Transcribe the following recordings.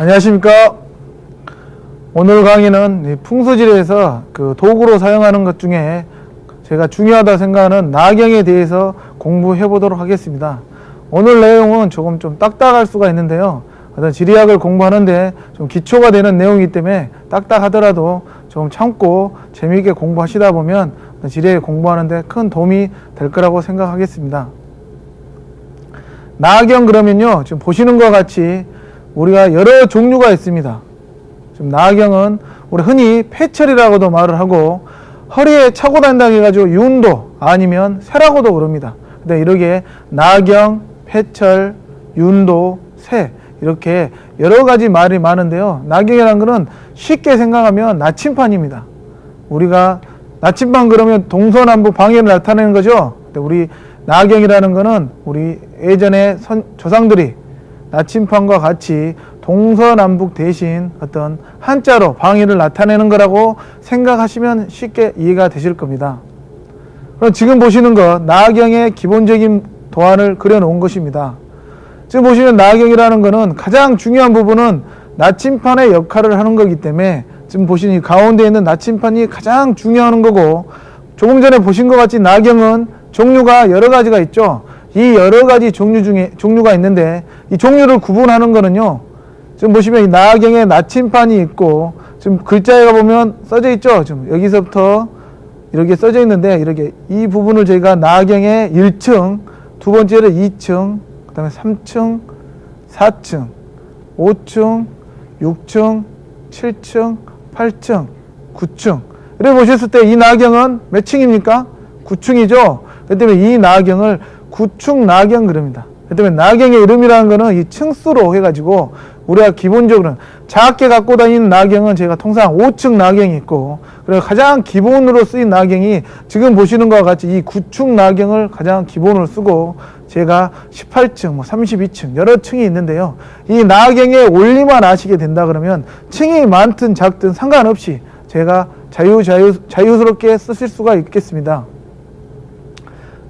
안녕하십니까. 오늘 강의는 이 풍수지리에서 그 도구로 사용하는 것 중에 제가 중요하다 생각하는 나경에 대해서 공부해 보도록 하겠습니다. 오늘 내용은 조금 좀 딱딱할 수가 있는데요. 어떤 지리학을 공부하는데 좀 기초가 되는 내용이기 때문에 딱딱하더라도 좀 참고 재미있게 공부하시다 보면 지리학 공부하는데 큰 도움이 될 거라고 생각하겠습니다. 나경 그러면요. 지금 보시는 것 같이 우리가 여러 종류가 있습니다. 지금 나경은 우리 흔히 폐철이라고도 말을 하고 허리에 차고 다닌다고 해가지고 윤도 아니면 새라고도 그럽니다. 근데 이렇게 나경, 폐철, 윤도, 새 이렇게 여러 가지 말이 많은데요. 나경이라는 것은 쉽게 생각하면 나침판입니다. 우리가 나침반 그러면 동서남북 방해를 나타내는 거죠. 근데 우리 나경이라는 것은 우리 예전에 선, 조상들이 나침판과 같이 동서남북 대신 어떤 한자로 방위를 나타내는 거라고 생각하시면 쉽게 이해가 되실 겁니다. 그럼 지금 보시는 것 나경의 기본적인 도안을 그려놓은 것입니다. 지금 보시면 나경이라는 것은 가장 중요한 부분은 나침판의 역할을 하는 거기 때문에 지금 보시는 이 가운데 있는 나침판이 가장 중요한 거고 조금 전에 보신 것 같이 나경은 종류가 여러 가지가 있죠. 이 여러 가지 종류 중에 종류가 있는데 이 종류를 구분하는 거는요. 지금 보시면 이 나경에 나침판이 있고 지금 글자가 보면 써져 있죠. 지금 여기서부터 이렇게 써져 있는데 이렇게 이 부분을 저희가 나경의 1층, 두 번째로 2층, 그다음에 3층, 4층, 5층, 6층, 7층, 8층, 9층. 이렇게 보셨을 때 이 나경은 몇 층입니까? 9층이죠. 그렇기 때문에 이 나경을 구축 나경 그럽니다. 때문에 나경의 이름이라는 거는 이 층수로 해가지고 우리가 기본적으로는 작게 갖고 다니는 나경은 제가 통상 5층 나경이 있고 그리고 가장 기본으로 쓰인 나경이 지금 보시는 것과 같이 이 구축 나경을 가장 기본으로 쓰고 제가 18층, 뭐 32층 여러 층이 있는데요. 이 나경의 원리만 아시게 된다 그러면 층이 많든 작든 상관없이 제가 자유 자유 자유스럽게 쓰실 수가 있겠습니다.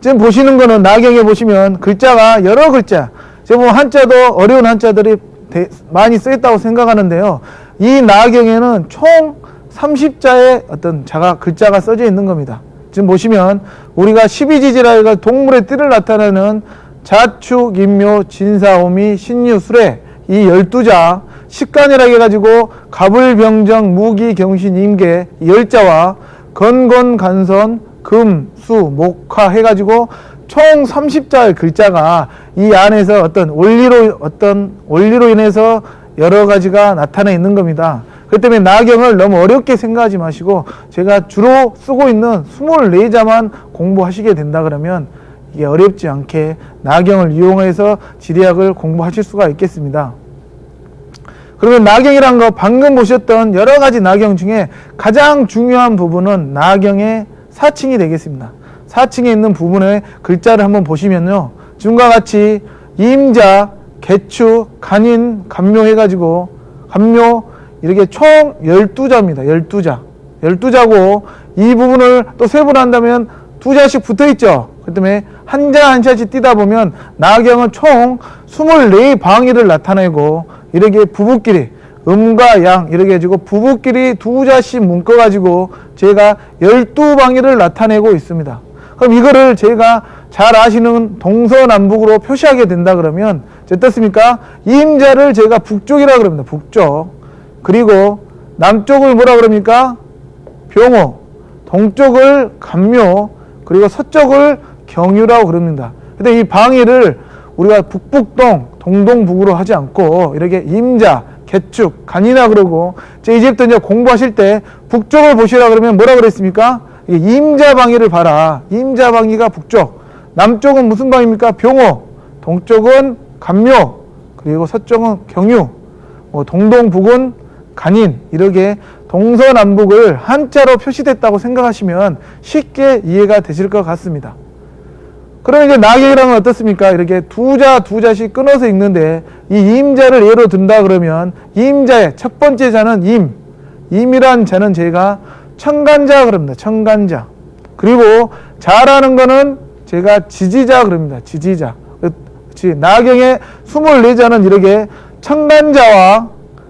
지금 보시는 거는 나경에 보시면 글자가 여러 글자. 지금 보면 한자도 어려운 한자들이 대, 많이 쓰였다고 생각하는데요. 이 나경에는 총 30자의 어떤 자가 글자가 써져 있는 겁니다. 지금 보시면 우리가 12지지라가 동물의 띠를 나타내는 자축, 인묘, 진사오미, 신유, 수레 이 12자 식간이라 해가지고 가불병정, 무기, 경신, 임계 이 10자와 건건, 간선, 금, 수, 목화 해가지고 총 30자의 글자가 이 안에서 어떤 원리로 어떤 원리로 인해서 여러 가지가 나타나 있는 겁니다. 그 때문에 나경을 너무 어렵게 생각하지 마시고 제가 주로 쓰고 있는 24자만 공부하시게 된다 그러면 이게 어렵지 않게 나경을 이용해서 지리학을 공부하실 수가 있겠습니다. 그러면 나경이란 거 방금 보셨던 여러 가지 나경 중에 가장 중요한 부분은 나경의 사칭이 되겠습니다. 사칭에 있는 부분의 글자를 한번 보시면요. 지금과 같이 임자, 개추, 간인, 감묘 해가지고 감묘 이렇게 총 12자입니다. 12자. 12자고 이 부분을 또 세분한다면 두 자씩 붙어 있죠. 그 때문에 한 자 한 자씩 띄다 보면 나경은 총 24방위를 나타내고 이렇게 부부끼리 음과 양 이렇게 해주고 부부끼리 두 자씩 묶어가지고 제가 12방위를 나타내고 있습니다. 그럼 이거를 제가 잘 아시는 동서남북으로 표시하게 된다 그러면 어떻습니까? 임자를 제가 북쪽이라 그럽니다. 북쪽. 그리고 남쪽을 뭐라 그럽니까? 병호. 동쪽을 감묘. 그리고 서쪽을 경유라고 그럽니다. 근데 이 방위를 우리가 북북동, 동동북으로 하지 않고 이렇게 임자, 개축, 간이나 그러고 제 이제부터 이제 공부하실 때 북쪽을 보시라 그러면 뭐라 그랬습니까? 임자 방위를 봐라. 임자 방위가 북쪽. 남쪽은 무슨 방입니까? 병호. 동쪽은 감묘. 그리고 서쪽은 경유. 뭐 동동 북은 간인. 이렇게 동서남북을 한자로 표시됐다고 생각하시면 쉽게 이해가 되실 것 같습니다. 그럼 이제 나경이라면 어떻습니까? 이렇게 두 자, 두 자씩 끊어서 읽는데 이 임자를 예로 든다 그러면 임자의 첫 번째 자는 임. 임이란 자는 제가 청간자 그럽니다. 청간자. 그리고 자라는 거는 제가 지지자 그럽니다. 지지자. 나경의 24자는 이렇게 청간자와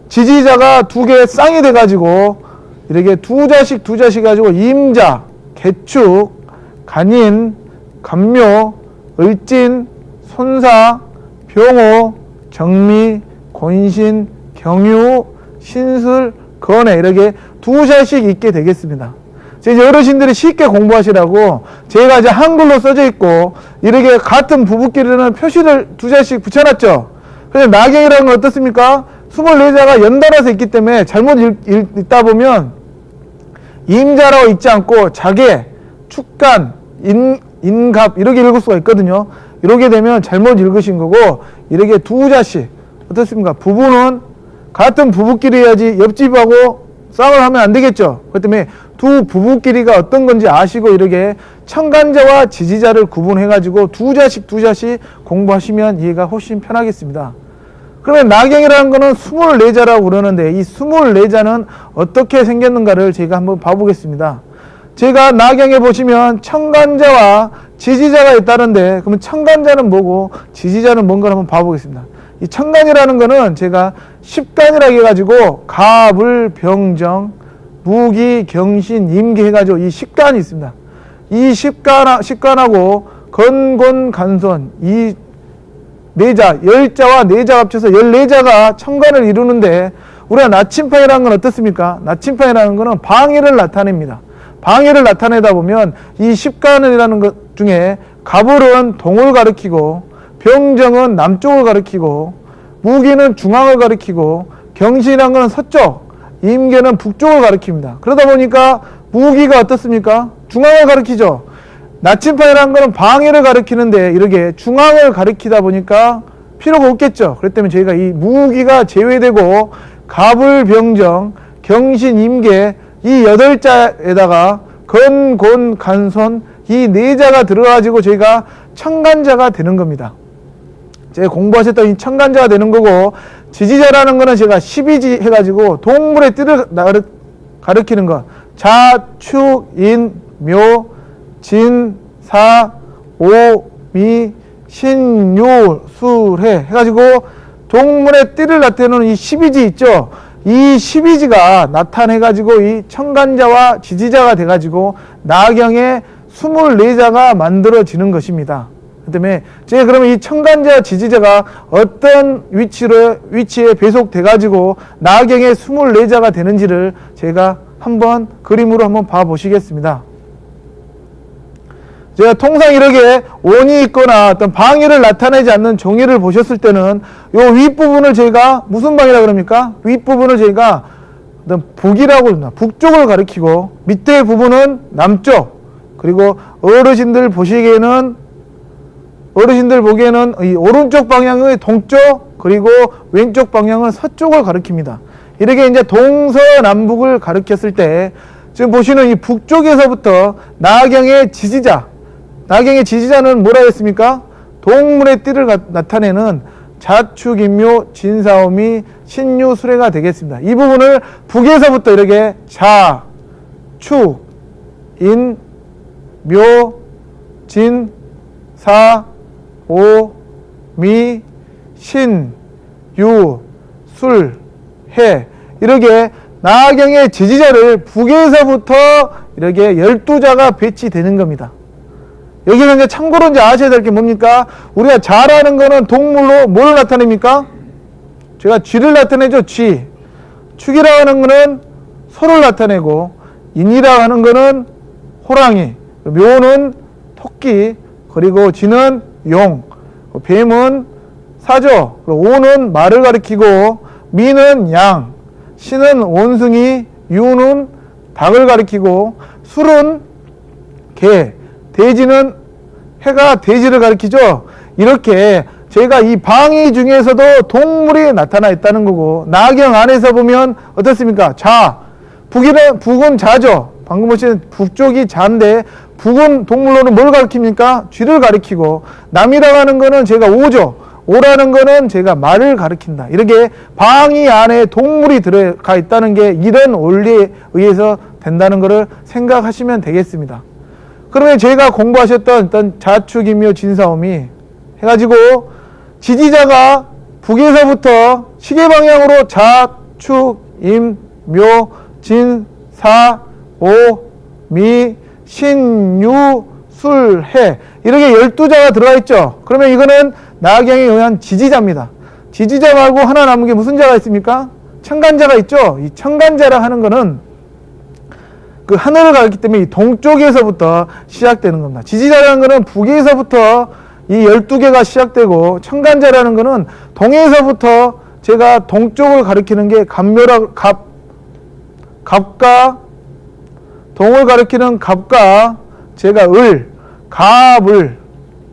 지지자가 두개 쌍이 돼가지고 이렇게 두 자씩 두 자씩 가지고 임자, 개축, 간인, 간묘, 을진, 손사, 병호, 정미, 권신, 경유, 신술, 건해 이렇게 두 자씩 있게 되겠습니다. 이제 어르신들이 쉽게 공부하시라고 제가 이제 한글로 써져 있고 이렇게 같은 부부끼리는 표시를 두 자씩 붙여놨죠. 그래서 나경이라는 건 어떻습니까? 24자가 연달아서 있기 때문에 잘못 읽, 읽다 보면 임자라고 읽지 않고 자계, 축간, 인, 인갑 이렇게 읽을 수가 있거든요. 이렇게 되면 잘못 읽으신 거고 이렇게 두 자씩 어떻습니까? 부부는 같은 부부끼리 해야지 옆집하고 싸움을 하면 안 되겠죠. 그렇기 때문에 두 부부끼리가 어떤 건지 아시고 이렇게 청간자와 지지자를 구분해 가지고 두 자씩 두 자씩 공부하시면 이해가 훨씬 편하겠습니다. 그러면 나경이라는 거는 24자라고 그러는데 이 24자는 어떻게 생겼는가를 제가 한번 봐보겠습니다. 제가 나경에 보시면 청간자와 지지자가 있다는데 그러면 청간자는 뭐고 지지자는 뭔가 한번 봐보겠습니다. 이 청간이라는 거는 제가 십간이라고 해가지고 갑을 병정 무기 경신 임기 해가지고 이 십간이 있습니다. 이 십간 십간하고 건곤 간손 이 네자 열자와 네자 합쳐서 열네자가 청간을 이루는데 우리가 나침판이라는 건 어떻습니까? 나침판이라는 거는 방해를 나타냅니다. 방해를 나타내다 보면 이 십간이라는 것 중에 가불은 동을 가리키고 병정은 남쪽을 가리키고 무기는 중앙을 가리키고 경신이라는 것은 서쪽 임계는 북쪽을 가리킵니다. 그러다 보니까 무기가 어떻습니까? 중앙을 가리키죠. 나침판이라는 것은 방해를 가리키는데 이렇게 중앙을 가리키다 보니까 필요가 없겠죠. 그렇기 때문에 저희가 이 무기가 제외되고 갑을 병정, 경신, 임계 이 여덟 자에다가 건, 곤, 간손 이네 자가 들어가지고 저희가 청간자가 되는 겁니다. 제가 공부하셨던 이 청간자가 되는 거고 지지자라는 거는 제가 12지 해가지고 동물의 띠를 가르키는 것 자, 축, 인, 묘, 진, 사, 오, 미, 신, 요, 술, 해 해가지고 동물의 띠를 나타내는 이 12지 있죠 이 12지가 나타내가지고 이 청간자와 지지자가 돼가지고 나경의 24자가 만들어지는 것입니다. 그 때문에 제가 그러면 이 청간자 지지자가 어떤 위치로 위치에 배속돼 가지고 나경의 24자가 되는지를 제가 한번 그림으로 한번 봐 보시겠습니다. 제가 통상 이렇게 원이 있거나 어떤 방위를 나타내지 않는 종이를 보셨을 때는 요 윗부분을 저희가 무슨 방이라 그럽니까? 윗부분을 저희가 어떤 북이라고 합니다. 북쪽을 가리키고 밑에 부분은 남쪽 그리고 어르신들 보시기에는 어르신들 보기에는 이 오른쪽 방향의 동쪽 그리고 왼쪽 방향은 서쪽을 가리킵니다. 이렇게 이제 동서남북을 가리켰을 때 지금 보시는 이 북쪽에서부터 나경의 지지자 나경의 지지자는 뭐라 했습니까? 동물의 띠를 나타내는 자축인묘 진사오미 신유 수레가 되겠습니다. 이 부분을 북에서부터 이렇게 자, 축, 인, 묘, 진, 사, 오, 미, 신, 유, 술, 해 이렇게 나경의 지지자를 북에서부터 이렇게 열두 자가 배치되는 겁니다. 여기는 이제 참고로 이제 아셔야 될 게 뭡니까? 우리가 자라는 거는 동물로 뭘 나타냅니까? 제가 쥐를 나타내죠, 쥐. 축이라고 하는 거는 소를 나타내고, 인이라고 하는 거는 호랑이, 묘는 토끼, 그리고 쥐는 용, 뱀은 사조, 오는 말을 가리키고 미는 양, 신은 원숭이, 유는 닭을 가리키고 술은 개, 돼지는 해가 돼지를 가리키죠. 이렇게 저희가 이 방위 중에서도 동물이 나타나 있다는 거고 나경 안에서 보면 어떻습니까? 자, 북이는 북은 자죠. 방금 보신 북쪽이 자인데 북은 동물로는 뭘 가리킵니까? 쥐를 가리키고 남이라고 하는 거는 제가 오죠. 오라는 거는 제가 말을 가리킨다. 이렇게 방위 안에 동물이 들어가 있다는 게 이런 원리에 의해서 된다는 것을 생각하시면 되겠습니다. 그러면 저희가 공부하셨던 어떤 자축인묘 진사오미 해가지고 지지자가 북에서부터 시계 방향으로 자, 축, 임, 묘, 진, 사, 오, 미, 신, 유, 술, 해. 이렇게 12자가 들어가 있죠. 그러면 이거는 나경에 의한 지지자입니다. 지지자 말고 하나 남은 게 무슨 자가 있습니까? 청간자가 있죠. 이 청간자라 하는 거는 그 하늘을 가렸기 때문에 이 동쪽에서부터 시작되는 겁니다. 지지자라는 거는 북에서부터 이 12개가 시작되고 청간자라는 거는 동에서부터 제가 동쪽을 가리키는 게 갑묘라 갑 갑과 동을 가리키는 갑과 제가 을 갑을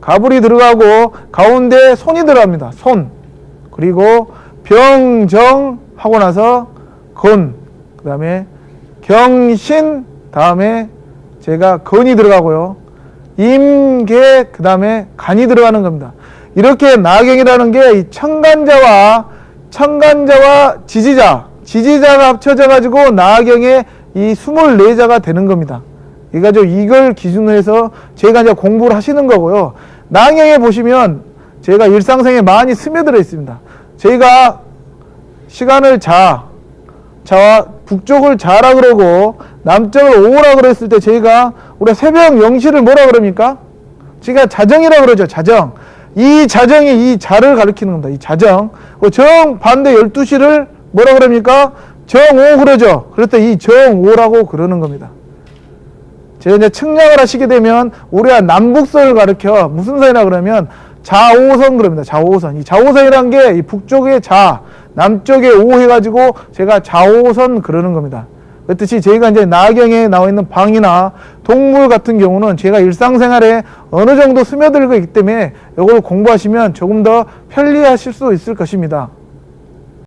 가불이 들어가고 가운데 손이 들어갑니다. 손 그리고 병정 하고 나서 건 그다음에 경신 다음에 제가 건이 들어가고요. 임계 그 다음에 간이 들어가는 겁니다. 이렇게 나경이라는 게 이 청간자와 청간자와 지지자 지지자가 합쳐져 가지고 나경의 이 24자가 되는 겁니다. 이가지고 이걸 기준으로 해서 제가 이제 공부를 하시는 거고요. 나경에 보시면 제가 일상생에 많이 스며들어 있습니다. 저희가 시간을 자, 자와 북쪽을 자라 그러고 남쪽을 오라 그랬을 때 저희가 우리 새벽 0시를 뭐라 그럽니까? 제가 자정이라 그러죠. 자정. 이 자정이 이 자를 가리키는 겁니다. 이 자정. 그정 반대 12시를 뭐라 그럽니까? 정오 그러죠. 때이 정오라고 그러는 겁니다. 제가 이제 측량을 하시게 되면 우리가 남북선을 가리켜 무슨 선이라 그러면 좌오선 그럽니다. 좌오선. 이 좌오선이란 게 이 북쪽의 좌, 남쪽의 오 해가지고 제가 좌오선 그러는 겁니다. 그렇듯이 저희가 이제 나경에 나와 있는 방이나 동물 같은 경우는 제가 일상생활에 어느 정도 스며들고 있기 때문에 이걸 공부하시면 조금 더 편리하실 수 있을 것입니다.